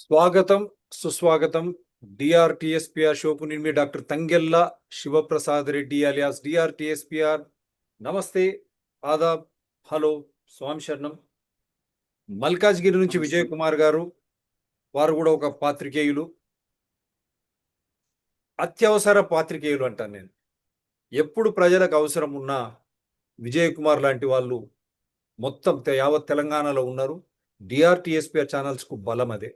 స్వాగతం సుస్వాగతం డిఆర్టిఎస్పిఆర్ షోకు నేను మీ doctor Thangella Sivaprasad Reddy alias. DRTSPR నమస్తే ఆదాబ్ హలో స్వామి శరణం. మల్కాజ్గిరి నుంచి విజయ్ కుమార్ గారు వారు కూడా ఒక పాత్రికేయులు. అత్యవసర పాత్రికేయులు అంటాను నేను. ఎప్పుడు ప్రజలకు అవసరం ఉన్నా విజయ్ కుమార్ లాంటి వాళ్ళు మొత్తం యావత్ తెలంగాణలో ఉన్నారు. డిఆర్టిఎస్పిఆర్ ఛానల్స్కు బలం అదే.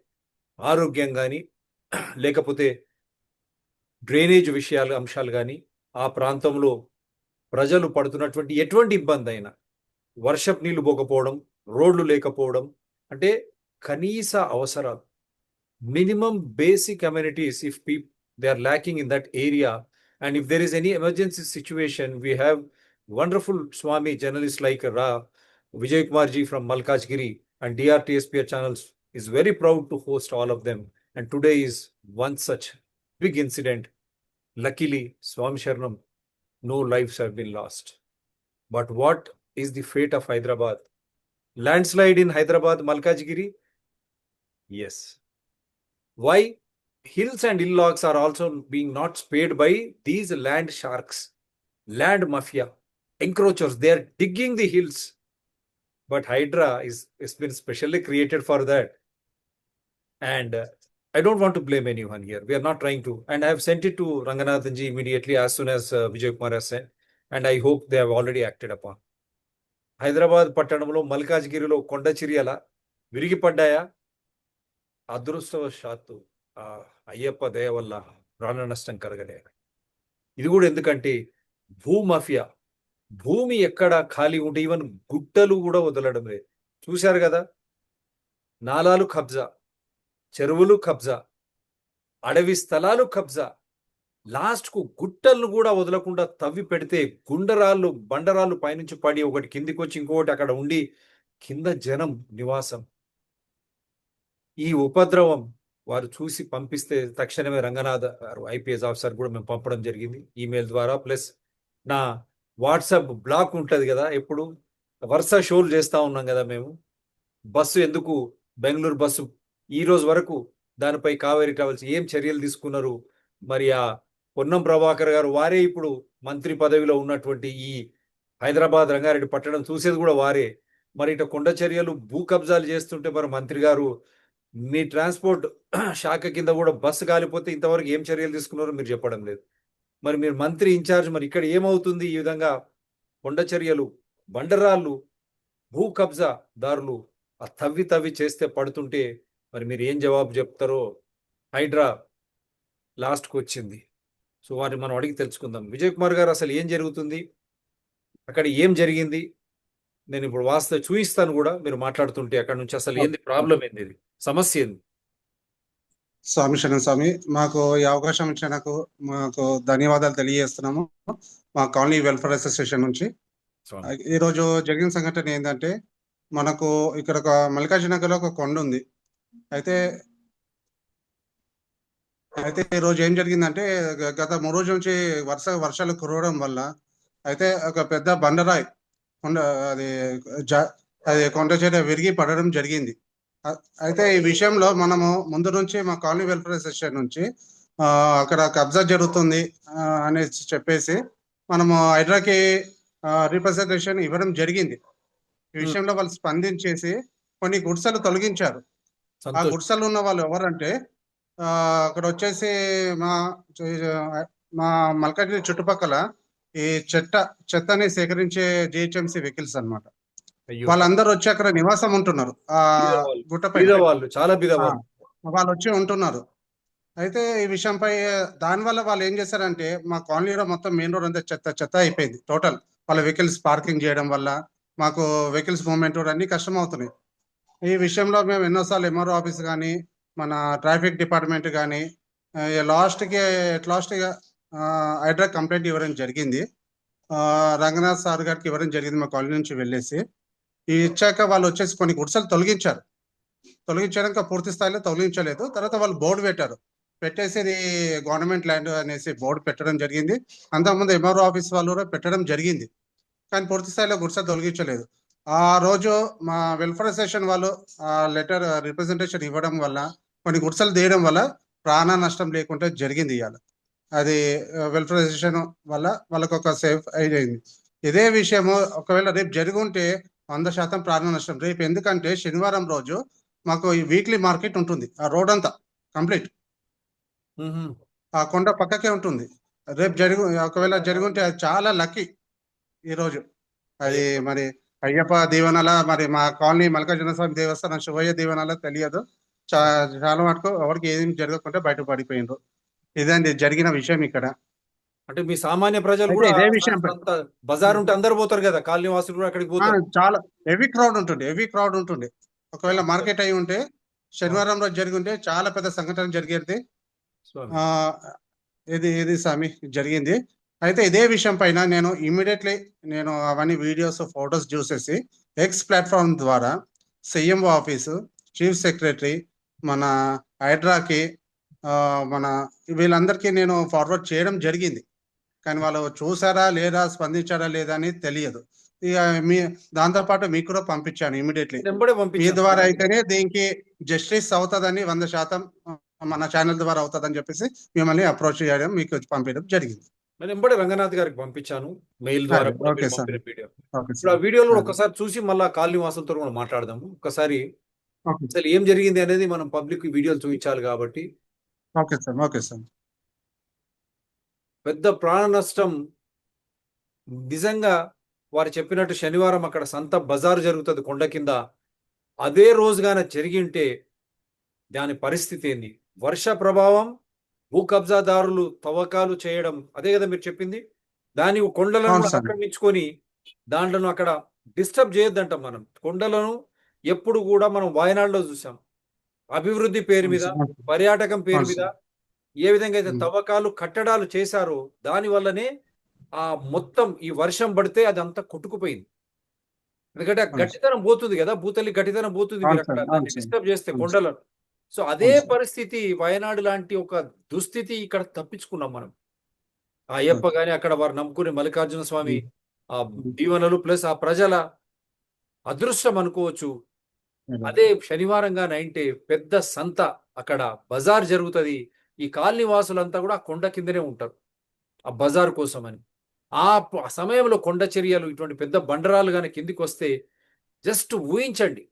ఆరోగ్యం కానీ లేకపోతే డ్రైనేజ్ విషయాలు అంశాలు కానీ ఆ ప్రాంతంలో ప్రజలు పడుతున్నటువంటి ఎటువంటి ఇబ్బంది అయినా వర్షపు నీళ్ళు పోకపోవడం రోడ్లు లేకపోవడం అంటే కనీస అవసరాలు. Minimum basic amenities if people they are lacking in that area. And if there is any emergency situation we have wonderful Swamy journalist like Ra Vijay Kumar ji from Malkajgiri and DRTSPR channels is very proud to host all of them. And today is one such big incident. Luckily, Swami Sharanam, no lives have been lost. But what is the fate of Hyderabad? Landslide in Hyderabad, Malkajgiri? Yes. Why? Hills and hill logs are also being not spared by these land sharks, land mafia, encroachers. They are digging the hills but hydra is it's been specially created for that and uh, i don't want to blame anyone here we are not trying to and i have sent it to ranganathan ji immediately as soon as uh, vijay kumar has sent and i hope they have already acted upon Hyderabad పట్టణంలో మల్కాజ్గిరిలో కొండ చిరియల విరిగిపడ్డాయా అదృష్టవశాత్తు ఆ అయ్యప్ప దయ వల్ల ప్రాణ నష్టం కలగలే ఇది కూడా ఎందుకంటే భూమాఫియా భూమి ఎక్కడ ఖాళీ ఉంటే ఈవెన్ గుట్టలు కూడా వదలడం లేదు చూశారు కదా నాలాలు కబ్జా చెరువులు కబ్జా అడవి స్థలాలు కబ్జా. లాస్ట్కు గుట్టలు గుట్టలను కూడా వదలకుండా తవ్వి పెడితే గుండరాళ్ళు బండరాళ్ళు పైనుంచి పడి ఒకటి కిందికి వచ్చి ఇంకొకటి అక్కడ ఉండి కింద జనం నివాసం. ఈ ఉపద్రవం వారు చూసి పంపిస్తే తక్షణమే రంగనాథ్ గారు ఐపీఎస్ ఆఫీసర్ కూడా మేము పంపడం జరిగింది. ఈమెయిల్ ద్వారా ప్లస్ నా వాట్సాప్ బ్లాక్ ఉంటుంది కదా ఎప్పుడు వరుస షోలు చేస్తూ ఉన్నాం కదా మేము. బస్సు ఎందుకు? బెంగళూరు బస్సు ఈ రోజు వరకు దానిపై కావేరీ ట్రావెల్స్ ఏం చర్యలు తీసుకున్నారు? మరి ఆ పొన్నం ప్రభాకర్ గారు వారే ఇప్పుడు మంత్రి పదవిలో ఉన్నటువంటి ఈ హైదరాబాద్ రంగారెడ్డి పట్టణం చూసేది కూడా వారే. మరి ఇటు కొండ చర్యలు భూ కబ్జాలు చేస్తుంటే మరి మంత్రి గారు మీ ట్రాన్స్పోర్ట్ శాఖ కింద కూడా బస్సు కాలిపోతే ఇంతవరకు ఏం చర్యలు తీసుకున్నారో మీరు చెప్పడం లేదు. మరి మీరు మంత్రి ఇన్ఛార్జ్ మరి ఇక్కడ ఏమవుతుంది ఈ విధంగా? కొండ చర్యలు బండరాళ్ళు భూ కబ్జా దారులు ఆ తవ్వి తవ్వి చేస్తే పడుతుంటే మరి మీరు ఏం జవాబు చెప్తారో హైడ్రా లాస్ట్కి వచ్చింది. సో వారిని మనం అడిగి తెలుసుకుందాం. విజయ్ కుమార్ గారు అసలు ఏం జరుగుతుంది? అక్కడ ఏం జరిగింది? నేను ఇప్పుడు వాస్తవ చూపిస్తాను కూడా మీరు మాట్లాడుతుంటే అక్కడ నుంచి అసలు ఏంది ప్రాబ్లం ఏంది ఇది? సమస్య ఏంది? స్వామి శరణం స్వామి మాకు ఈ అవకాశం ఇచ్చినందుకు మాకు ధన్యవాదాలు తెలియజేస్తున్నాము. మా కాలనీ వెల్ఫేర్ అసోసియేషన్ నుంచి. స్వామి. ఈ రోజు జరిగిన సంఘటన ఏంటంటే మనకు ఇక్కడ ఒక మల్లికార్జునగర్లో ఒక కొండ ఉంది. అయితే అయితే ఈ రోజు ఏం జరిగిందంటే గత మూడు రోజుల నుంచి వర్ష వర్షాలు కురవడం వల్ల అయితే ఒక పెద్ద బండరాయి కొండ అది అది కొండ చేత విరిగి పడడం జరిగింది. అయితే ఈ విషయంలో మనము ముందు నుంచి మా కాలనీ వెల్ఫేర్ అసోసియేషన్ నుంచి అక్కడ కబ్జా జరుగుతుంది అనేసి చెప్పేసి మనము హైడ్రాకి రిప్రజెంటేషన్ ఇవ్వడం జరిగింది. ఈ విషయంలో వాళ్ళు స్పందించేసి కొన్ని గుడిసెలు తొలగించారు. ఆ గుడిసెలు ఉన్న వాళ్ళు ఎవరంటే ఆ, అక్కడ వచ్చేసి మా మా మల్కాజ్గిరి చుట్టుపక్కల ఈ చెత్త చెత్తని సేకరించే జిహెచ్ఎంసి వెహికల్స్ అన్నమాట. అయ్యో. వాళ్ళందరూ వచ్చి అక్కడ నివాసం ఉంటున్నారు. ఆ. గుట్టపై బీదవాళ్ళు చాలా వాళ్ళు వచ్చి ఉంటున్నారు. అయితే ఈ విషయంపై దానివల్ల వాళ్ళు ఏం చేశారంటే మా కాలనీలో మొత్తం మెయిన్ రోడ్ అంతా చెత్త చెత్త అయిపోయింది టోటల్. వాళ్ళ వెహికల్స్ పార్కింగ్ చేయడం వల్ల మాకు వెహికల్స్ మూవ్మెంట్ అన్ని కష్టం అవుతున్నాయి ఈ విషయంలో మేము ఎన్నోసార్లు ఎంఆర్ఓ ఆఫీస్ కానీ మన ట్రాఫిక్ డిపార్ట్మెంట్ కానీ లాస్ట్కి లాస్ట్గా హైడ్రా కంప్లైంట్ ఇవ్వడం జరిగింది. రంగనాథ్ సార్ గారికి ఇవ్వడం జరిగింది మా కాలనీ నుంచి వెళ్ళేసి. ఇచ్చాక వాళ్ళు వచ్చేసి కొన్ని గుడిసెలు తొలగించారు. తొలగించడానికి పూర్తి స్థాయిలో తొలగించలేదు. తర్వాత వాళ్ళు బోర్డు పెట్టారు. పెట్టేసేది గవర్నమెంట్ ల్యాండ్ అనేసి బోర్డు పెట్టడం జరిగింది. అంతకుముందు ఎంఆర్ఓ ఆఫీస్ వాళ్ళు కూడా పెట్టడం జరిగింది. కానీ పూర్తి స్థాయిలో గుడిసె తొలగించలేదు. ఆ రోజు మా వెల్ఫేర్ అసోసియేషన్ వాళ్ళు ఆ లెటర్ రిప్రజెంటేషన్ ఇవ్వడం వల్ల కొన్ని గుడిసెలు తీయడం వల్ల ప్రాణ నష్టం లేకుండా జరిగింది ఇవాళ. అది వెల్ఫరైజేషన్ వల్ల వాళ్ళకు ఒక సేఫ్ అయింది ఇదే విషయము ఒకవేళ రేపు జరిగి ఉంటే వంద శాతం ప్రాణ నష్టం. రేపు ఎందుకంటే శనివారం రోజు మాకు ఈ వీక్లీ మార్కెట్ ఉంటుంది. ఆ రోడ్ అంతా కంప్లీట్. ఆ కొండ పక్కకే ఉంటుంది. రేపు జరిగి ఒకవేళ జరిగి ఉంటే అది చాలా లక్కీ ఈరోజు అది మరి అయ్యప్ప దీవెనల మరి మా కాలనీ మల్లికార్జున స్వామి దేవస్థానం శివయ్య దీవెనల తెలియదు. చాలా మటుకు ఎవరికి ఏం జరగకుండా బయట పడిపోయిండ్రు. ఇదండి జరిగిన విషయం ఇక్కడ. అంటే మీ సామాన్య ప్రజలు కూడా ఇదే విషయం బజార్ ఉంటే అందరు పోతారు కదా కాలనీ వాసులు కూడా అక్కడికి పోతారు. చాలా హెవీ క్రౌడ్ ఉంటుంది హెవీ క్రౌడ్ ఉంటుంది ఒకవేళ మార్కెట్ అయి ఉంటే శనివారం రోజు జరిగి ఉంటే చాలా పెద్ద సంఘటన జరిగేది. ఇది ఇది స్వామి జరిగింది. అయితే ఇదే విషయం పైన నేను ఇమీడియట్లీ నేను అవన్నీ వీడియోస్ ఫొటోస్ చూసేసి ఎక్స్ ప్లాట్ఫామ్ ద్వారా సిఎంఓ ఆఫీసు చీఫ్ సెక్రటరీ మన హైడ్రాకి మన వీళ్ళందరికీ నేను ఫార్వర్డ్ చేయడం జరిగింది. కానీ వాళ్ళు చూసారా లేదా స్పందించారా లేదా అని తెలియదు. ఇక మీ దాంతోపాటు మీకు కూడా పంపించాను ఇమీడియట్లీ మీ. ద్వారా అయితేనే దీనికి జస్టిస్ అవుతుందని వంద శాతం మన ఛానల్ ద్వారా అవుతుందని చెప్పేసి మిమ్మల్ని అప్రోచ్ చేయడం మీకు పంపించడం జరిగింది. నేను వెంబడే రంగనాథ్ గారికి పంపించాను. మెయిల్ ద్వారా వీడియో ఇప్పుడు ఆ వీడియోలో. ఒకసారి చూసి మళ్ళా కాలనీ వాసులతో కూడా మాట్లాడదాము. ఒకసారి అసలు ఏం జరిగింది అనేది మనం పబ్లిక్ వీడియోలు చూపించాలి కాబట్టి. Okay sir okay sir. పెద్ద ప్రాణ నష్టం. నిజంగా వారు చెప్పినట్టు శనివారం అక్కడ సంత బజారు జరుగుతుంది కొండ కింద. అదే రోజుగాన జరిగింటే దాని పరిస్థితి ఏంది? వర్ష ప్రభావం భూ కబ్జాదారులు తవ్వకాలు చేయడం. అదే కదా మీరు చెప్పింది? దాని కొండలను. ఆక్రమించుకొని దాంట్లను అక్కడ డిస్టర్బ్ చేయొద్దంటాం మనం. కొండలను ఎప్పుడు కూడా మనం వాయనాడులో చూసాం. అభివృద్ధి పేరు మీద పర్యాటకం పేరు మీద. ఏ విధంగా అయితే. తవ్వకాలు కట్టడాలు చేశారో దాని వల్లనే ఆ మొత్తం ఈ వర్షం పడితే అది అంతా కొట్టుకుపోయింది. ఎందుకంటే. గట్టితనం పోతుంది కదా. భూతల్లి గట్టితనం పోతుంది మీరు అక్కడ. డిస్టర్బ్ చేస్తే కొండలను. సో అదే. పరిస్థితి వయనాడు లాంటి ఒక దుస్థితి ఇక్కడ తప్పించుకున్నాం మనం. ఆ అయ్యప్ప గాని అక్కడ వారు నమ్ముకునే మల్లికార్జున స్వామి ఆ దీవెనలు ప్లస్ ఆ ప్రజల అదృష్టం అనుకోవచ్చు. అదే శనివారంగా నైంటే పెద్ద సంత అక్కడ బజార్ జరుగుతుంది. ఈ కాలనీ వాసులంతా కూడా ఆ కొండ కిందనే ఉంటారు. ఆ బజార్ కోసం అని ఆ సమయంలో కొండ చర్యలు ఇటువంటి పెద్ద బండరాలు కానీ కిందికి వస్తే జస్ట్ ఊహించండి.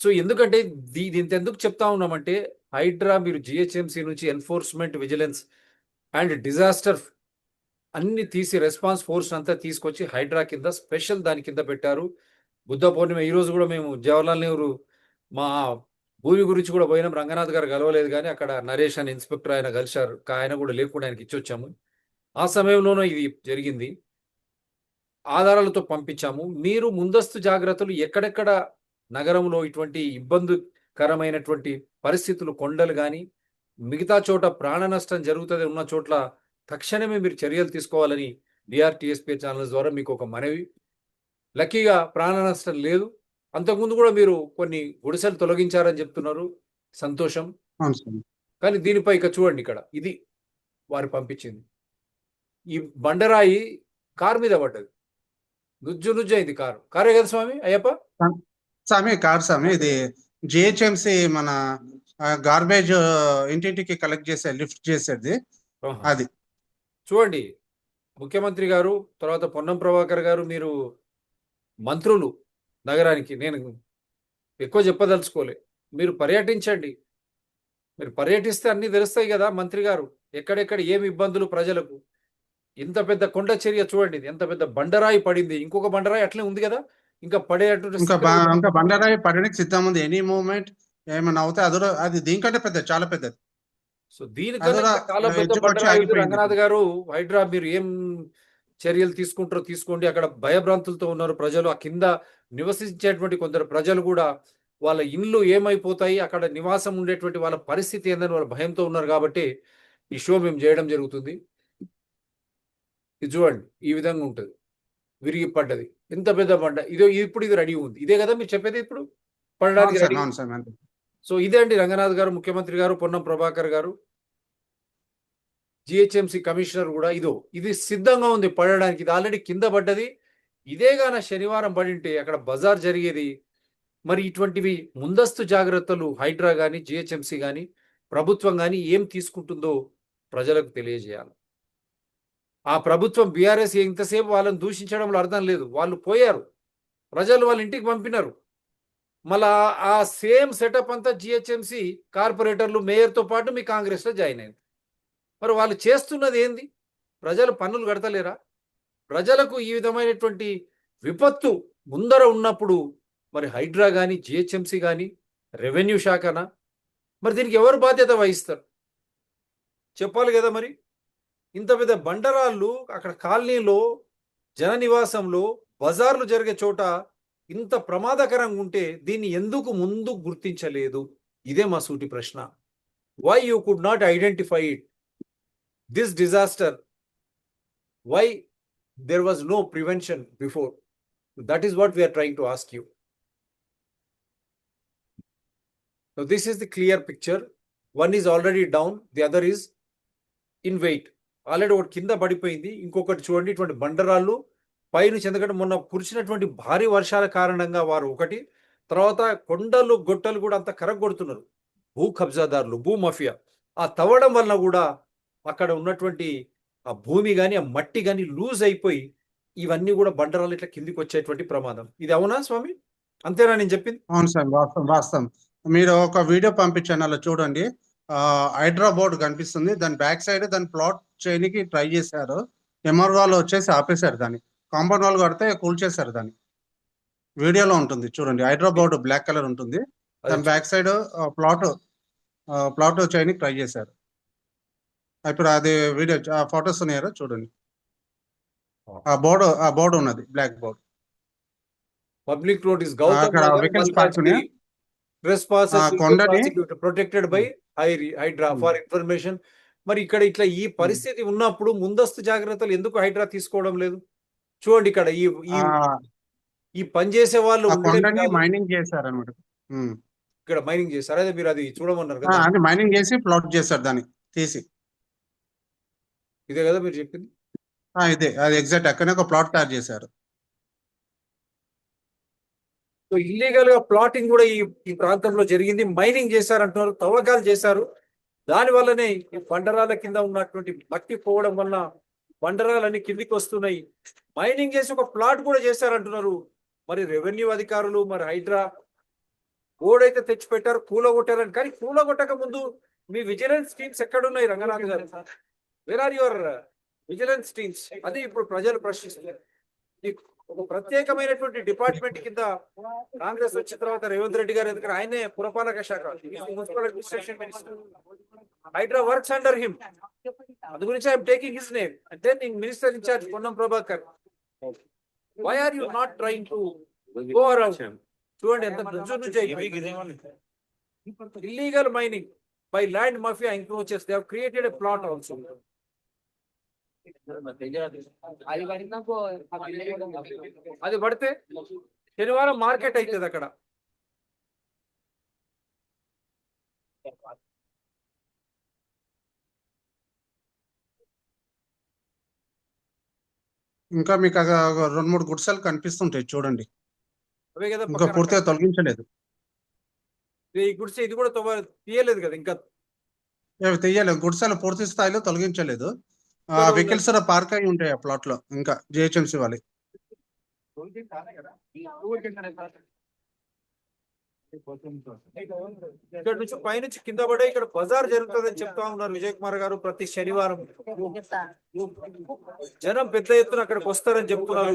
సో ఎందుకంటే దీ దీంతో ఎందుకు చెప్తా ఉన్నామంటే హైడ్రా మీరు జిహెచ్ఎంసి నుంచి ఎన్ఫోర్స్మెంట్ విజిలెన్స్ అండ్ డిజాస్టర్ అన్ని తీసి రెస్పాన్స్ ఫోర్స్ అంతా తీసుకొచ్చి హైడ్రా కింద స్పెషల్ దాని కింద పెట్టారు. బుద్ధ పౌర్ణిమ ఈరోజు కూడా మేము జవహర్లాల్ నెహ్రూ మా భూమి గురించి కూడా పోయినాం. రంగనాథ్ గారు కలవలేదు కానీ అక్కడ నరేష్ అని ఇన్స్పెక్టర్ ఆయన కలిశారు. ఆయన కూడా లేకుండా ఆయనకి ఇచ్చొచ్చాము. ఆ సమయంలోనూ ఇది జరిగింది. ఆధారాలతో పంపించాము. మీరు ముందస్తు జాగ్రత్తలు ఎక్కడెక్కడ నగరంలో ఇటువంటి ఇబ్బందికరమైనటువంటి పరిస్థితులు కొండలు కానీ మిగతా చోట ప్రాణ నష్టం జరుగుతుంది ఉన్న చోట్ల తక్షణమే మీరు చర్యలు తీసుకోవాలని డిఆర్టీఎస్పీ ఛానల్స్ ద్వారా మీకు ఒక మనవి. లక్కీగా ప్రాణ నష్టం లేదు. అంతకుముందు కూడా మీరు కొన్ని గుడిసెలు తొలగించారని చెప్తున్నారు. సంతోషం. కానీ దీనిపై ఇక చూడండి ఇక్కడ. ఇది వారు పంపించింది. ఈ బండరాయి కారు మీద పడ్డది. నుజ్జు నుజ్జు అయింది కారు. కారే కదా స్వామి అయ్యప్ప? స్వామి కాదు స్వామి ఇది జిహెచ్ఎంసి మన గార్బేజ్ ఇంటింటికి కలెక్ట్ చేసే లిఫ్ట్ చేసేది. అది. చూడండి. ముఖ్యమంత్రి గారు తర్వాత పొన్నం ప్రభాకర్ గారు మీరు మంత్రులు నగరానికి. నేను ఎక్కువ చెప్పదలుచుకోలే. మీరు పర్యటించండి. మీరు పర్యటిస్తే అన్ని తెలుస్తాయి కదా మంత్రి గారు. ఎక్కడెక్కడ ఏమి ఇబ్బందులు ప్రజలకు. ఇంత పెద్ద కొండ చర్య చూడండి. ఇది ఎంత పెద్ద బండరాయి పడింది. ఇంకొక బండరాయి అట్లే ఉంది కదా. ఇంకా పడేటటువంటి ఇంకా బా- బండరాయి పడడానికి సిద్ధం ఉంది. ఎనీ మూమెంట్ ఏమైనా అవుతే అది అది దీనికంటే పెద్ద చాలా పెద్దది. సో దీనికన్నా అదొక ఇంకా చాలా పెద్ద ఎడ్జ్కి వచ్చి బండరాయి ఉంది. ఆగిపోయింది. రంగనాథ్ గారు హైడ్రా మీరు ఏం చర్యలు తీసుకుంటారో తీసుకోండి. అక్కడ భయభ్రాంతులతో ఉన్నారు ప్రజలు. ఆ కింద నివసించేటువంటి కొందరు ప్రజలు కూడా వాళ్ళ ఇండ్లు ఏమైపోతాయి అక్కడ నివాసం ఉండేటువంటి వాళ్ళ పరిస్థితి ఏందని వాళ్ళ భయంతో ఉన్నారు కాబట్టి ఈ షో మేము చేయడం జరుగుతుంది. ఇది చూడండి ఈ విధంగా ఉంటుంది. విరిగి పడ్డది ఎంత పెద్ద బండ? ఇదో ఇప్పుడు ఇది రెడీ ఉంది. ఇదే కదా మీరు చెప్పేది ఇప్పుడు? పడడానికి. సో ఇదే అండి రంగనాథ్ గారు ముఖ్యమంత్రి గారు పొన్నం ప్రభాకర్ గారు. జిహెచ్ఎంసి కమిషనర్ కూడా ఇదో. ఇది సిద్ధంగా ఉంది పడడానికి. ఇది ఆల్రెడీ కింద పడ్డది. ఇదే గాన శనివారం పడింటే అక్కడ బజార్ జరిగేది. మరి ఇటువంటివి ముందస్తు జాగ్రత్తలు హైడ్రా కానీ జిహెచ్ఎంసి కానీ ప్రభుత్వం కానీ ఏం తీసుకుంటుందో ప్రజలకు తెలియజేయాలి. ఆ ప్రభుత్వం బీఆర్ఎస్ ఇంతసేపు వాళ్ళని దూషించడంలో అర్థం లేదు. వాళ్ళు పోయారు. ప్రజలు వాళ్ళ ఇంటికి పంపినారు. మళ్ళా ఆ సేమ్ సెటప్ అంతా జిహెచ్ఎంసి కార్పొరేటర్లు మేయర్తో పాటు మీ కాంగ్రెస్లో జాయిన్ అయింది. మరి వాళ్ళు చేస్తున్నది ఏంది? ప్రజలు పన్నులు కడతలేరా? ప్రజలకు ఈ విధమైనటువంటి విపత్తు ముందర ఉన్నప్పుడు మరి హైడ్రా కానీ జిహెచ్ఎంసి కానీ రెవెన్యూ శాఖనా? మరి దీనికి ఎవరు బాధ్యత వహిస్తారు? చెప్పాలి కదా మరి. ఇంత పెద్ద బండరాళ్ళు అక్కడ కాలనీలో జన నివాసంలో బజార్లు జరిగే చోట ఇంత ప్రమాదకరంగా ఉంటే దీన్ని ఎందుకు ముందు గుర్తించలేదు? ఇదే మా సూటి ప్రశ్న. Why you could not identify it this disaster why there was no prevention before that is what we are trying to ask you this is the clear picture one is already down the other is in wait. Already ఒకటి కింద పడిపోయింది. ఇంకొకటి చూడండి ఇటువంటి బండరాళ్ళు పైనుంచి ఎందుకంటే మొన్న కురిసినటువంటి భారీ వర్షాల కారణంగా వారు ఒకటి తర్వాత కొండలు గొట్టలు కూడా అంత కరగొడుతున్నారు. భూ కబ్జాదారులు భూ మఫియా. ఆ తవ్వడం వలన కూడా అక్కడ ఉన్నటువంటి ఆ భూమి కానీ ఆ మట్టి కానీ లూజ్ అయిపోయి ఇవన్నీ కూడా బండరాలు ఇట్లా కిందికి వచ్చేటువంటి ప్రమాదం. ఇది అవునా స్వామి? అంతేనా నేను చెప్పింది? అవును సార్ వాస్తవం వాస్తవం. మీరు ఒక వీడియో పంపించాను అలా చూడండి. ఆ, కనిపిస్తుంది. దాని బ్యాక్ సైడ్ దాని ప్లాట్ చేయడానికి ట్రై చేశారు. ఎంఆర్ వాళ్ళు వచ్చేసి ఆపేశారు దాన్ని. కాంపౌండ్ వాళ్ళు కడితే కూల్చేశారు దాన్ని. వీడియోలో ఉంటుంది చూడండి. హైడ్రా బోర్డు బ్లాక్ కలర్ ఉంటుంది. దాని బ్యాక్ సైడ్ ప్లాట్ ప్లాట్ చేయడానికి ట్రై చేశారు. ఇప్పుడు అది వీడియో ఆ ఫొటోస్ ఉన్నాయో చూడండి. ఆ బోర్డు ఆ బోర్డు ఉన్నది black board public road is కొండని- protected by Hydraa. For information మరి ఇక్కడ ఇట్లా ఈ పరిస్థితి ఉన్నప్పుడు ముందస్తు జాగ్రత్తలు ఎందుకు హైడ్రా తీసుకోవడం లేదు? చూడండి ఇక్కడ ఈ ఈ పని చేసే వాళ్ళు మైనింగ్ చేశారు అనమాట ఇక్కడ మైనింగ్ చేశారు. అదే మీరు అది చూడమన్నారు కదా. అంటే మైనింగ్ చేసి ప్లాట్ చేశారు దాన్ని తీసి. ఇదే కదా మీరు చెప్పింది? ఇదే అది ఎగ్జాక్ట్ అక్కడనే ఒక ప్లాట్ తయారు చేశారు. సో ఇల్లీగల్గా ప్లాటింగ్ కూడా ఈ ప్రాంతంలో జరిగింది. మైనింగ్ చేశారంటున్నారు తవ్వకాలు చేశారు. దాని వల్లనే ఈ బండరాల కింద ఉన్నటువంటి మట్టి పోవడం వల్ల బండరాలన్నీ కిందికి వస్తున్నాయి. మైనింగ్ చేసి ఒక ప్లాట్ కూడా చేశారంటున్నారు. మరి రెవెన్యూ అధికారులు మరి హైడ్రా బోర్డు అయితే తెచ్చి పెట్టారు కూలగొట్టారని. కానీ కూలగొట్టక ముందు మీ విజిలెన్స్ టీమ్స్ ఎక్కడున్నాయి రంగనాథ్ గారు? Where are your vigilance teams అది ఇప్పుడు ప్రజలు ప్రశ్నిస్తున్నారు. ఒక ప్రత్యేకమైనటువంటి డిపార్ట్మెంట్ కింద కాంగ్రెస్ వచ్చిన తర్వాత రేవంత్ రెడ్డి గారు ఎందుకంటే ఆయనే పురపాలక శాఖ municipal administration minister. Hydraa works under him. అది గురించి ఐఎమ్ టేకింగ్ హిస్ నేమ్. అంటే నేను minister in charge Ponnam Prabhakar. Why are you not trying to go around చూడండి ఎంత నుంచి illegal mining by land mafia encroaches they have created a plot also అది పడితే శనివారం మార్కెట్ అవుతుంది అక్కడ. ఇంకా మీకు రెండు మూడు గుడిసెలు కనిపిస్తుంటాయి చూడండి. అవే కదా ఇంకా పూర్తిగా తొలగించలేదు. ఈ గుడిసె ఇది కూడా తీయలేదు కదా ఇంకా. తీయలేదు. గుడిసెలు పూర్తి స్థాయిలో తొలగించలేదు. వెహికల్స్ పార్క్ అయి ఉంటాయి ఆ ప్లాట్లో. ఇంకా జిహెచ్ఎంసీ వాళ్ళి. ఇక్కడ నుంచి పైనుంచి కింద పడే ఇక్కడ బజార్ జరుగుతుందని చెప్తా ఉన్నారు విజయ్ కుమార్ గారు ప్రతి శనివారం. జనం పెద్ద ఎత్తున అక్కడికి వస్తారని చెప్తున్నారు.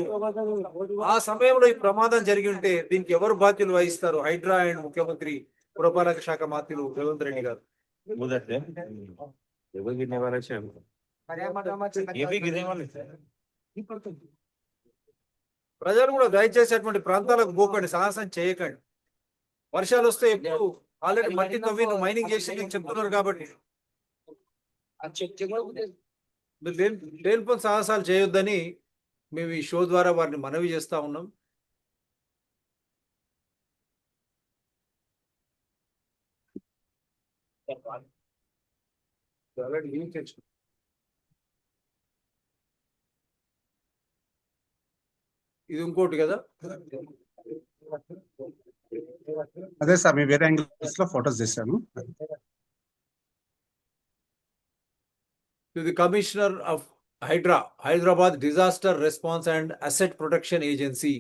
ఆ సమయంలో ఈ ప్రమాదం జరిగి ఉంటే దీనికి ఎవరు బాధ్యులు వహిస్తారు? హైడ్రా అండ్ ముఖ్యమంత్రి పురపాలక శాఖ మంత్రులు రేవంత్ రెడ్డి గారు. ప్రజలు కూడా దయచేసేటువంటి ప్రాంతాలకు పోకండి సాహసం చేయకండి. వర్షాలు వస్తే ఎప్పుడు ఆల్రెడీ మట్టి తవ్వి నువ్వు మైనింగ్ చేసి చెప్తున్నారు కాబట్టి. లేనిపోని సాహసాలు చేయొద్దని మేము ఈ షో ద్వారా వారిని మనవి చేస్తా ఉన్నాం. తెచ్చుకో ఇది ఇంకోటి కదా అదే సార్ మీ వేరే యాంగిల్స్లో ఫొటోస్ చేశాను to the Commissioner of Hydra, Hyderabad Disaster Response and Asset Protection Agency,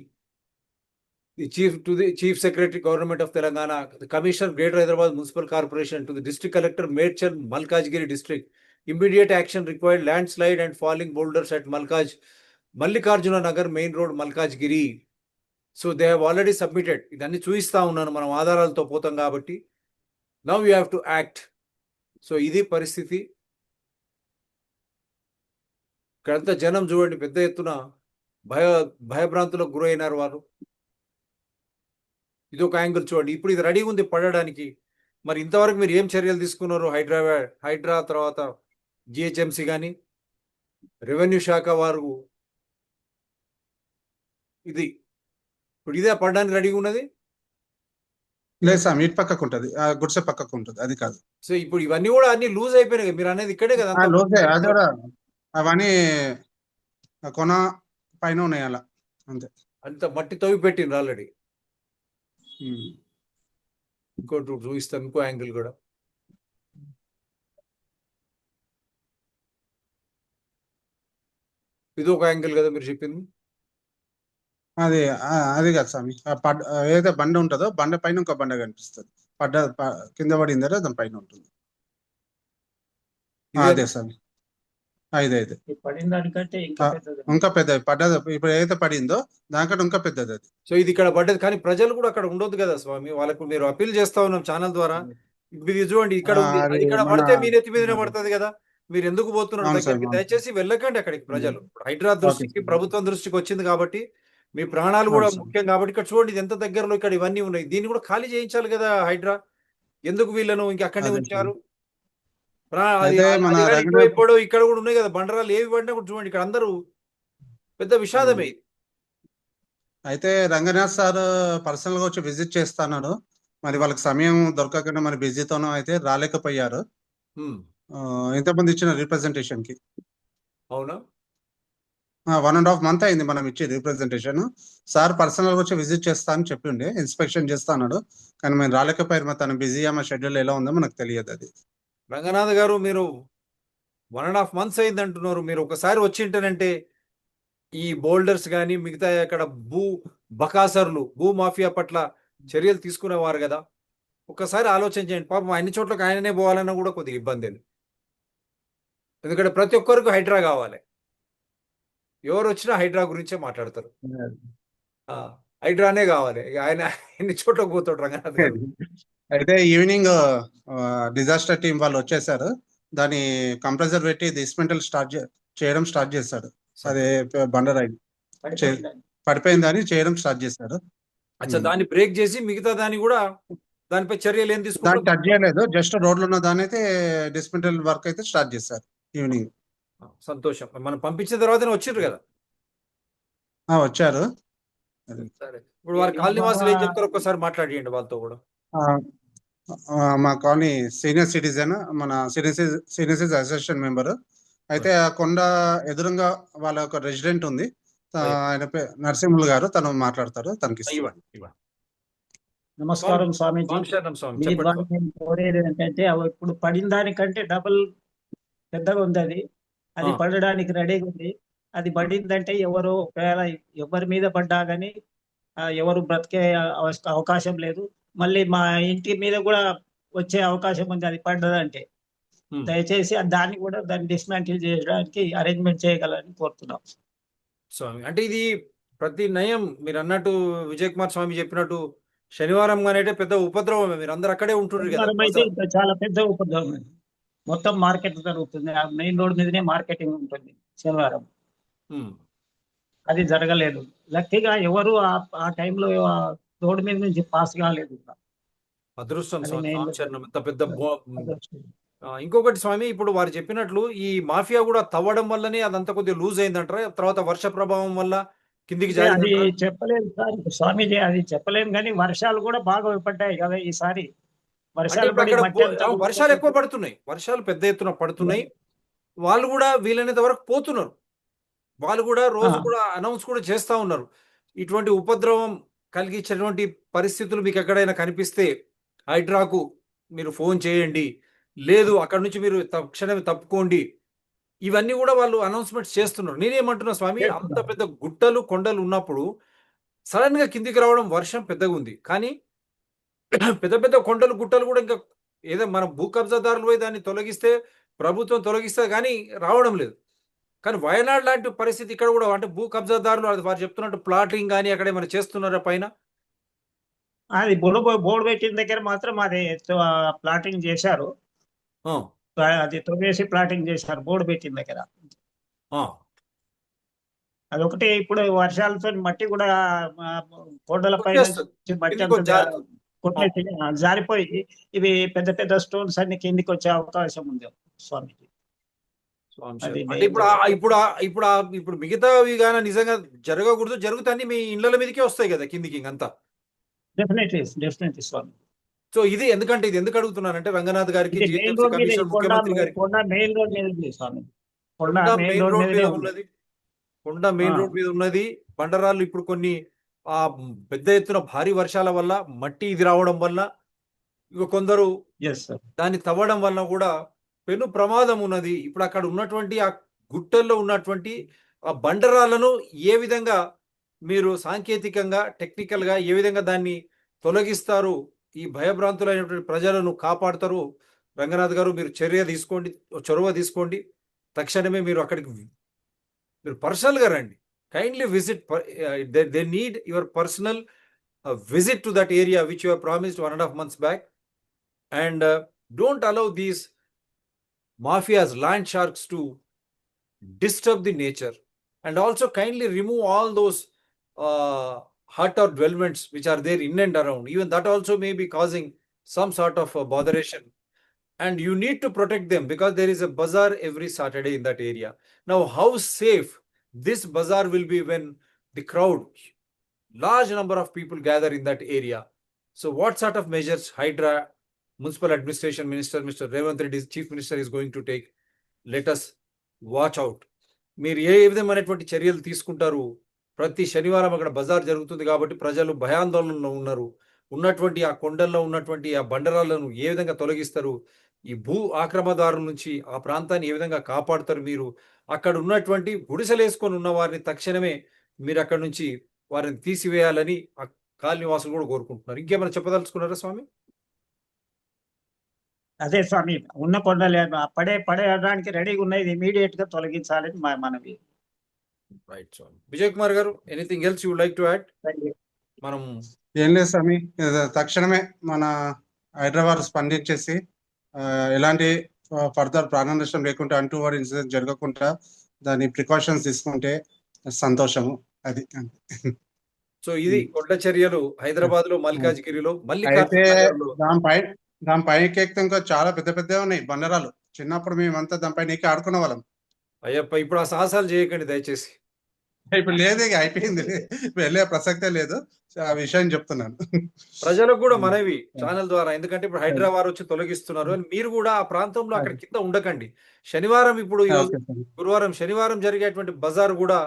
the Chief to the Chief Secretary Government of Telangana, the Commissioner Greater Hyderabad Municipal Corporation, to the District Collector Medchal Malkajgiri District. Immediate action required landslide and falling boulders at Malkaj, Mallikarjuna Nagar main road Malkajgiri. So they have already submitted. ఇదన్నీ చూపిస్తా ఉన్నాను మనం ఆధారాలతో పోతాం కాబట్టి. Now you have to act. So ఇది పరిస్థితి. ఇక్కడంతా జనం చూడండి పెద్ద ఎత్తున భయ భయభ్రాంతులకు గురైనారు వారు ఇది ఒక యాంగిల్ చూడండి. ఇప్పుడు ఇది రెడీ ఉంది పడడానికి. మరి ఇంతవరకు మీరు ఏం చర్యలు తీసుకున్నారు? హైదరాబాద్ హైడ్రా తర్వాత జిహెచ్ఎంసీ కానీ రెవెన్యూ శాఖ వారు ఇది ఇప్పుడు ఇదే పడడానికి రెడీగా ఉన్నది? లేదు సార్ ఇటు పక్కకు ఉంటుంది. ఆ గుడిసె పక్కకు ఉంటుంది. అది కాదు. సో ఇప్పుడు ఇవన్నీ కూడా అన్ని లూజ్ అయిపోయినాయి. మీరు అనేది ఇక్కడే కదా ఆ, లోపే అది కూడా అవన్నీ కొన పైన ఉన్నాయి అలా. అంతే. అంత మట్టి తవ్వి పెట్టిండ్రు ఆల్రెడీ. ఉమ్. ఇంకోటి చూపిస్తాను ఇంకో యాంగిల్ కూడా. ఇది ఒక యాంగిల్ కదా మీరు చెప్పింది? అది ఆ, అది కాదు స్వామి. ఏదైతే బండ ఉంటుందో బండ పైన ఇంకో బండ కనిపిస్తుంది. పడ్డ కింద పడిందో దాని పైన ఉంటుంది. అదే స్వామి. పడిన దానికంటే ఇంకా పెద్దది. పడ్డది. ఇప్పుడు ఏదైతే పడిందో దానికంటే ఇంకా పెద్దది అది. సో ఇది ఇక్కడ పడ్డది. కానీ ప్రజలు కూడా అక్కడ ఉండొద్దు కదా స్వామి. వాళ్ళకు మీరు అప్పీల్ చేస్తా ఉన్నాం ఛానల్ ద్వారా. ఇది చూడండి ఇక్కడ ఇక్కడ పడితే మీ నెత్తి మీదనే పడుతుంది కదా. మీరు ఎందుకు పోతున్నారు. దయచేసి వెళ్ళకండి అక్కడికి ప్రజలు. హైదరాబాద్ దృష్టికి. ప్రభుత్వం దృష్టికి వచ్చింది కాబట్టి మీ ప్రాణాలు కూడా. ముఖ్యం కాబట్టి ఇక్కడ చూడండి ఇది ఎంత దగ్గరలో ఇక్కడ ఇవన్నీ ఉన్నాయి. దీన్ని కూడా ఖాళీ చేయించాలి కదా హైడ్రా? ఎందుకు వీళ్ళను ఇంక అక్కడనే ఉంచారు? కూడా ఇక్కడ కూడా ఉన్నాయి కదా బండరాలు ఏవి పడినా కూడా చూడండి ఇక్కడ అందరూ పెద్ద విషాదమే. ఇది. అయితే రంగనాథ్ సార్ పర్సనల్గా వచ్చి విజిట్ చేస్తాను మరి వాళ్ళకి సమయం దొరకకుండా మరి బిజీతోనూ అయితే రాలేకపోయారు. ఇంతమంది ఇచ్చిన రిప్రజెంటేషన్కి. అవునా? వన్ అండ్ హాఫ్ మంత్ అయింది మనం ఇచ్చేది రిప్రజెంటేషన్ సార్ పర్సనల్ వచ్చి విజిట్ చేస్తా అని చెప్పిండే ఇన్స్పెక్షన్ చేస్తా అన్నాడు. కానీ మేము రాలేకపోయారు మా తన బిజీ మా షెడ్యూల్ ఎలా ఉందో మనకు తెలియదు అది. రంగనాథ్ గారు మీరు వన్ అండ్ హాఫ్ మంత్స్ అయింది అంటున్నారు. మీరు ఒకసారి వచ్చింటేనంటే ఈ బోల్డర్స్ కానీ మిగతా అక్కడ భూ బకాసర్లు భూ మాఫియా పట్ల చర్యలు తీసుకునేవారు కదా. ఒకసారి ఆలోచన చేయండి. పాపం అన్ని చోట్లకి ఆయననే పోవాలన్నా కూడా కొద్దిగా ఇబ్బంది ఎందుకంటే ప్రతి ఒక్కరికి హైడ్రా కావాలి. ఎవరు వచ్చినా హైడ్రా గురించే మాట్లాడతారు. ఆ, హైడ్రానే కావాలి. ఆయన ఎన్ని చోట్లకు పోతాడు రంగనాథ్ గారు? అయితే ఈవినింగ్ డిజాస్టర్ టీం వాళ్ళు వచ్చేసారు. దాని కంప్రెసర్ పెట్టి డిస్మెంటల్ స్టార్ట్ చేయడం స్టార్ట్ చేశాడు అదే బండరాయి పడిపోయింది. పడిపోయిందని చేయడం స్టార్ట్ చేశారు. అచ్చా దాన్ని బ్రేక్ చేసి మిగతా దాన్ని కూడా దానిపై చర్యలు ఏం దాన్ని తీసుకుంటారు? టచ్ చేయలేదు. జస్ట్ రోడ్లు ఉన్న దాని అయితే డిస్మెంటల్ వర్క్ అయితే స్టార్ట్ చేశారు ఈవినింగ్. సంతోషం. మనం పంపించిన తర్వాతనే వచ్చిర్రు కదా? ఆ, వచ్చారు. సరే. ఇప్పుడు వారి కాలనీ వాసులు ఏం చెప్తారు? ఒక్కసారి మాట్లాడియండి వాళ్ళతో కూడా. మా కాలనీ సీనియర్ సిటిజన్ మన senior senior citizen association member. అయితే ఆ కొండ ఎదురుగా వాళ్ళ ఒక రెసిడెంట్ ఉంది. ఆయన నరసింహులు గారు తను మాట్లాడతారు తనకి నమస్కారం స్వామీజీ. స్వామి కోరేది ఏంటంటే ఇప్పుడు పడిన దానికంటే డబుల్ పెద్దగా ఉంది అది. అది. పడడానికి రెడీగా ఉంది అది పడిందంటే ఎవరు ఒకవేళ ఎవరి మీద పడ్డా కానీ ఎవరు బ్రతికే అవకాశం లేదు మళ్ళీ మా ఇంటి మీద కూడా వచ్చే అవకాశం ఉంది అది పడ్డదంటే. దయచేసి దాన్ని కూడా దాన్ని డిస్మాంటిల్ చేయడానికి అరేంజ్మెంట్ చేయగలని కోరుతున్నాం స్వామి అంటే ఇది ప్రతి నయం మీరు అన్నట్టు విజయ్ కుమార్ స్వామి చెప్పినట్టు శనివారం గానైతే పెద్ద ఉపద్రవమే మీరు అందరు అక్కడే ఉంటుండ్రు కదా చాలా పెద్ద ఉపద్రవం. మొత్తం మార్కెట్ జరుగుతుంది. ఆ మెయిన్ రోడ్ మీదనే మార్కెటింగ్ ఉంటుంది శనివారం. అది జరగలేదు. లక్కీగా ఎవరు ఆ- టైంలో రోడ్డు మీద నుంచి పాస్ కాలేదు అదృష్టం అది స్వామి పెద్ద ఇంకొకటి స్వామి ఇప్పుడు వారు చెప్పినట్లు ఈ మాఫియా కూడా తవ్వడం వల్లనే అదంతా కొద్దిగా లూజ్ అయిందంటారా? తర్వాత వర్ష ప్రభావం వల్ల కిందికి అది జారి చెప్పలేదు సార్. స్వామీజీ అది చెప్పలేము కానీ వర్షాలు కూడా బాగా పడ్డాయి కదా ఈసారి. వర్షాలు ఎక్కువ పడుతున్నాయి. వర్షాలు పెద్ద ఎత్తున పడుతున్నాయి. వాళ్ళు కూడా వీలైనంత వరకు పోతున్నారు. వాళ్ళు కూడా రోజు. కూడా అనౌన్స్ కూడా చేస్తా ఉన్నారు. ఇటువంటి ఉపద్రవం కలిగించేటువంటి పరిస్థితులు మీకు ఎక్కడైనా కనిపిస్తే హైడ్రాకు మీరు ఫోన్ చేయండి. లేదు అక్కడ నుంచి మీరు తక్షణమే తప్పుకోండి. ఇవన్నీ కూడా వాళ్ళు అనౌన్స్మెంట్స్ చేస్తున్నారు. నేనేమంటున్నా స్వామి అంత. పెద్ద గుట్టలు కొండలు ఉన్నప్పుడు సడన్గా కిందికి రావడం వర్షం పెద్దగా ఉంది. కానీ పెద్ద పెద్ద కొండలు గుట్టలు కూడా ఇంకా ఏదో మన భూ కబ్జాదారులు పోయి దాన్ని తొలగిస్తే ప్రభుత్వం తొలగిస్తే కానీ రావడం లేదు. కానీ వయనాడ్ లాంటి పరిస్థితి ఇక్కడ కూడా అంటే భూ కబ్జాదారులు అది వారు చెప్తున్నట్టు ప్లాటింగ్ కానీ అక్కడ ఏమైనా చేస్తున్నారా పైన? అది బోర్డు బోర్డు పెట్టిన దగ్గర మాత్రం అది ప్లాటింగ్ చేశారు. అది తొవ్వేసి ప్లాటింగ్ చేశారు బోర్డు పెట్టిన దగ్గర. అదొకటి ఇప్పుడు వర్షాలతో మట్టి కూడా కొండల పైన మట్టి కొట్టేసి జారిపోయి ఇవి పెద్ద పెద్ద స్టోన్స్ అన్ని కిందికి వచ్చే అవకాశం ఉంది స్వామిజీ. అది అంటే ఇప్పుడు ఇప్పుడు ఇప్పుడు ఇప్పుడు మిగతావి నిజంగా జరగకూడదు జరుగుతాయి మీ ఇళ్ళ మీదకే వస్తాయి కదా కిందికి ఇంకంతా డెఫినెట్లీ డెఫినెట్లీ స్వామి సో ఇది ఎందుకంటే ఇది ఎందుకు అడుగుతున్నానంటే రంగనాథ్ గారికి ముఖ్యమంత్రి కొండ మెయిన్ రోడ్ మీద ఉన్నది. కొండ మెయిన్. రోడ్ మీద ఉన్నది. బండరాళ్ళు ఇప్పుడు కొన్ని ఆ పెద్ద ఎత్తున భారీ వర్షాల వల్ల మట్టి ఇది రావడం వల్ల ఇక కొందరు దాన్ని తవ్వడం వల్ల కూడా పెను ప్రమాదం ఉన్నది. ఇప్పుడు అక్కడ ఉన్నటువంటి ఆ గుట్టల్లో ఉన్నటువంటి ఆ బండరాలను ఏ విధంగా మీరు సాంకేతికంగా టెక్నికల్గా ఏ విధంగా దాన్ని తొలగిస్తారు ఈ భయభ్రాంతులైనటువంటి ప్రజలను కాపాడతారు రంగనాథ్ గారు మీరు చర్య తీసుకోండి చొరవ తీసుకోండి. తక్షణమే మీరు అక్కడికి మీరు పర్సనల్గా రండి. Kindly visit, uh, they, they need your personal uh, visit to that area which you have promised one and a half months back. And uh, don't allow these mafias, land sharks to disturb the nature. And also kindly remove all those uh, hut or dwellments which are there in and around. Even that also may be causing some sort of uh, botheration. And you need to protect them because there is a bazaar every Saturday in that area. Now, how safe this bazaar will be when the crowd large number of people gather in that area so what sort of measures hydra municipal administration minister mr revant reddy chief minister is going to take let us watch out మీరు ఏ విధమైనటువంటి చర్యలు తీసుకుంటారు ప్రతి శనివారం అక్కడ బజార్ జరుగుతుంది కాబట్టి ప్రజలు భయాందోళనలో ఉన్నారు ఉన్నటువంటి ఆ కొండల్లో ఉన్నటువంటి ఆ బండరాలను ఏ విధంగా తొలగిస్తారు ఈ భూ ఆక్రమదారుల నుంచి ఆ ప్రాంతాన్ని ఏ విధంగా కాపాడుతారు మీరు? అక్కడ ఉన్నటువంటి గుడిసెలేసుకొని ఉన్న వారిని తక్షణమే మీరు అక్కడ నుంచి వారిని తీసివేయాలని ఆ కాలనీ వాసులు కూడా కోరుకుంటున్నారు. ఇంకేమైనా చెప్పదలుచుకున్నారా స్వామి? అదే స్వామి ఉన్న కొండలే పడే పడేయడానికి రెడీగా ఉన్నది ఇమీడియట్గా తొలగించాలని మా మనవి. రైట్ స్వామి. విజయ్ కుమార్ గారు anything else you like to add మనం ఏం లేదు స్వామి తక్షణమే మన హైదరాబాద్ స్పందించేసి ఎలాంటి ఫర్దర్ ప్రాణ నష్టం లేకుండా అంటూ వారి ఇన్సిడెంట్ జరగకుండా దాని ప్రికాషన్స్ తీసుకుంటే సంతోషము. అది సో ఇది కొండ చర్యలు హైదరాబాద్లో మల్కాజ్గిరిలో అయితే మల్లికార్జున దానిపై దాని పైకి ఎక్కితే ఇంకా చాలా పెద్ద పెద్దగా ఉన్నాయి బండరాలు చిన్నప్పుడు మేమంతా దానిపై నీకు ఆడుకునే వాళ్ళం. అయ్యప్ప ఇప్పుడు ఆ సాహసాలు చేయకండి దయచేసి. ఇప్పుడు లేదు అయిపోయింది. వెళ్ళే ప్రసక్తే లేదు. ఆ విషయం చెప్తున్నాను. ప్రజలకు కూడా మనవి ఛానల్ ద్వారా. ఎందుకంటే ఇప్పుడు హైదరాబాద్ వచ్చి తొలగిస్తున్నారు అని మీరు కూడా ఆ ప్రాంతంలో అక్కడ కింద ఉండకండి. శనివారం ఇప్పుడు. గురువారం శనివారం జరిగేటువంటి బజార్ కూడా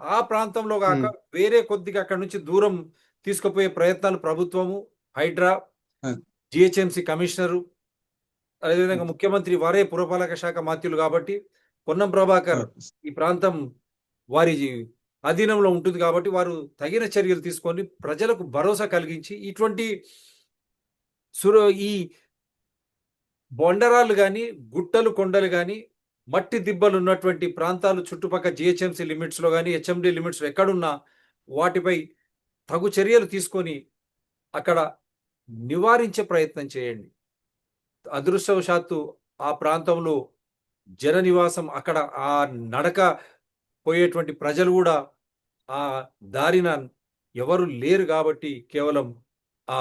ఆ ప్రాంతంలో కాక వేరే కొద్దిగా అక్కడ నుంచి దూరం తీసుకుపోయే ప్రయత్నాలు ప్రభుత్వము హైడ్రా. జిహెచ్ఎంసి కమిషనరు అదేవిధంగా ముఖ్యమంత్రి వారే పురపాలక శాఖ మాత్యులు కాబట్టి పొన్నం ప్రభాకర్ ఈ ప్రాంతం వారి అధీనంలో ఉంటుంది కాబట్టి వారు తగిన చర్యలు తీసుకొని ప్రజలకు భరోసా కలిగించి ఇటువంటి సుర ఈ బొండరాలు కానీ గుట్టలు కొండలు కానీ మట్టి దిబ్బలు ఉన్నటువంటి ప్రాంతాలు చుట్టుపక్కల జిహెచ్ఎంసీ లిమిట్స్లో కానీ హెచ్ఎండి లిమిట్స్ ఎక్కడున్నా వాటిపై తగు చర్యలు తీసుకొని అక్కడ నివారించే ప్రయత్నం చేయండి. అదృష్టవశాత్తు ఆ ప్రాంతంలో జన నివాసం అక్కడ ఆ నడక పోయేటువంటి ప్రజలు కూడా ఆ దారిన ఎవరు లేరు కాబట్టి కేవలం ఆ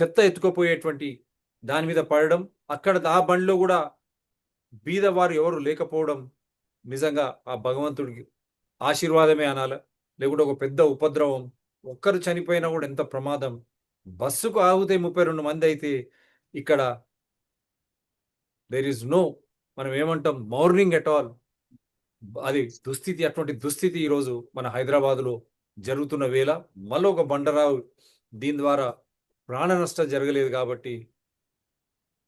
చెత్త ఎత్తుకుపోయేటువంటి దాని మీద పడడం అక్కడ ఆ బండిలో కూడా బీదవారు ఎవరు లేకపోవడం నిజంగా ఆ భగవంతుడికి ఆశీర్వాదమే అనాల. లేకుంటే ఒక పెద్ద ఉపద్రవం. ఒక్కరు చనిపోయినా కూడా ఎంత ప్రమాదం. బస్సుకు ఆగితే ముప్పై రెండు మంది అయితే ఇక్కడ దేర్ ఈజ్ నో మనం ఏమంటాం మార్నింగ్ ఎట్ ఆల్ అది దుస్థితి అటువంటి దుస్థితి ఈరోజు మన హైదరాబాద్లో జరుగుతున్న వేళ మళ్ళీ ఒక బండరావు దీని ద్వారా ప్రాణ నష్టం జరగలేదు కాబట్టి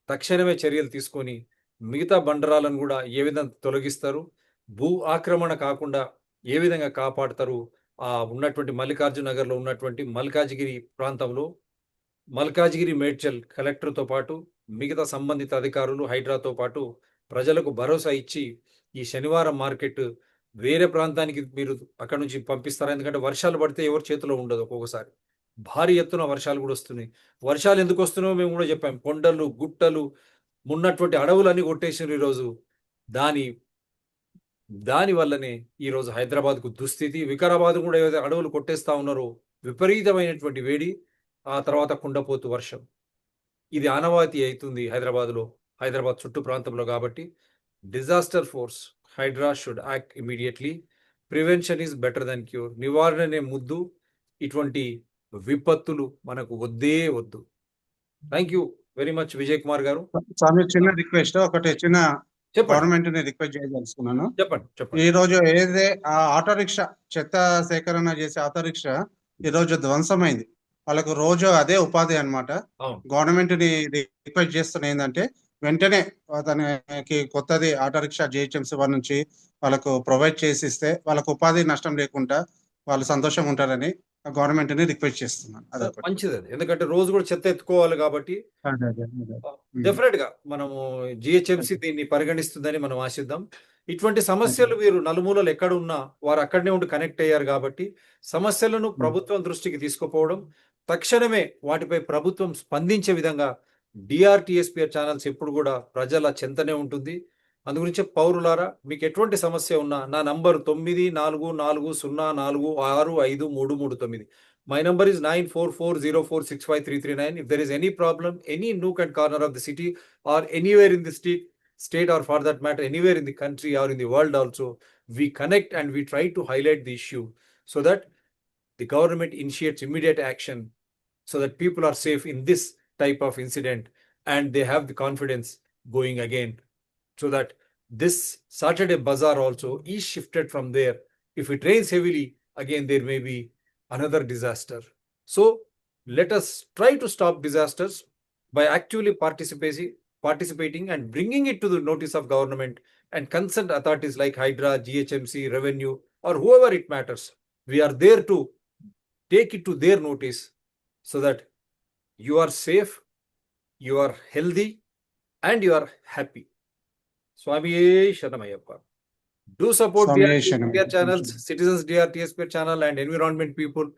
తక్షణమే చర్యలు తీసుకొని మిగతా బండరాలను కూడా ఏ విధంగా తొలగిస్తారు భూ ఆక్రమణ కాకుండా ఏ విధంగా కాపాడతారు ఆ ఉన్నటువంటి మల్లికార్జున నగర్లో ఉన్నటువంటి మల్కాజిగిరి ప్రాంతంలో మల్కాజిగిరి మేడ్చల్ కలెక్టర్తో పాటు మిగతా సంబంధిత అధికారులు హైడ్రాతో పాటు ప్రజలకు భరోసా ఇచ్చి ఈ శనివారం మార్కెట్ వేరే ప్రాంతానికి మీరు అక్కడ నుంచి పంపిస్తారా? ఎందుకంటే వర్షాలు పడితే ఎవరి చేతిలో ఉండదు ఒక్కొక్కసారి. భారీ ఎత్తున వర్షాలు కూడా వస్తున్నాయి. వర్షాలు ఎందుకు వస్తున్నాయో మేము కూడా చెప్పాం. కొండలు గుట్టలు ఉన్నటువంటి అడవులన్నీ కొట్టేసినారు ఈరోజు. దాని దాని వల్లనే ఈరోజు హైదరాబాద్కు దుస్థితి. వికారాబాద్ కూడా ఏదైతే అడవులు కొట్టేస్తా ఉన్నారో విపరీతమైనటువంటి వేడి ఆ తర్వాత కుండపోతు వర్షం. ఇది ఆనవాతి అవుతుంది హైదరాబాద్లో హైదరాబాద్ చుట్టూ ప్రాంతంలో కాబట్టి disaster force Hydraa should act immediately prevention is better than cure నివారణనే ముద్దు ఇటువంటి విపత్తులు మనకు వద్దే వద్దు. Thank you very much Vijay Kumar గారు. స్వామి చిన్న రిక్వెస్ట్ ఒకటి చిన్న గవర్నమెంట్ని రిక్వెస్ట్ చేయదలుచుకున్నాను. చెప్పండి చెప్పండి. ఈ రోజు ఏదే ఆ ఆటో రిక్షా చెత్త సేకరణ చేసే ఆటో రిక్షా ఈ రోజు ధ్వంసమైంది. వాళ్ళకు రోజు అదే ఉపాధి అన్నమాట. అవును. గవర్నమెంట్ని రిక్వెస్ట్ చేస్తున్న ఏంటంటే వెంటనే అతనికి కొత్తది ఆటో రిక్షా జిహెచ్ఎంసీ వారి నుంచి వాళ్ళకు ప్రొవైడ్ చేసి ఇస్తే వాళ్ళకు ఉపాధి నష్టం లేకుండా వాళ్ళు సంతోషం ఉంటారని గవర్నమెంట్ని రిక్వెస్ట్ చేస్తున్నాను. అదొకటి మంచిది అది ఎందుకంటే రోజు కూడా చెత్త ఎత్తుకోవాలి కాబట్టి అదే, అదే, అదే. డెఫినెట్గా మనము జిహెచ్ఎంసి దీన్ని పరిగణిస్తుందని మనం ఆశిద్దాం. ఇటువంటి సమస్యలు వీరు నలుమూలలు ఎక్కడ ఉన్నా వారు అక్కడనే ఉండి కనెక్ట్ అయ్యారు కాబట్టి సమస్యలను ప్రభుత్వం దృష్టికి తీసుకుపోవడం తక్షణమే వాటిపై ప్రభుత్వం స్పందించే విధంగా డిఆర్టీఎస్పీఆర్ ఛానల్స్ ఎప్పుడు కూడా ప్రజల చెంతనే ఉంటుంది. అందుగురించి పౌరులారా మీకు ఎటువంటి సమస్య ఉన్నా నా నంబర్ తొమ్మిది నాలుగు నాలుగు సున్నా నాలుగు ఆరు ఐదు మూడు మూడు తొమ్మిది. My number is nine four four zero four six five three three nine if there is any problem any nook and corner of the city or anywhere in the state state or for that matter anywhere in the country or in the world also we connect and we try to highlight the issue so that the government initiates immediate action so that people are safe in this type of incident and they have the confidence going again. So that this saturday bazaar also is shifted from there. If it rains heavily again there may be another disaster. So let us try to stop disasters by actively participating participating and bringing it to the notice of government and concerned authorities like Hydra, GHMC, Revenue, or whoever it matters. We are there to take it to their notice so that you are safe, you are healthy, and you are happy. Swami Shanamayappa. Do support DRTSPR channels, Citizens DRTSPR channel and Environment People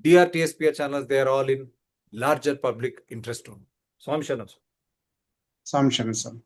DRTSPR channels. They are all in larger public interest. Swami Shanam. Swami Shanam.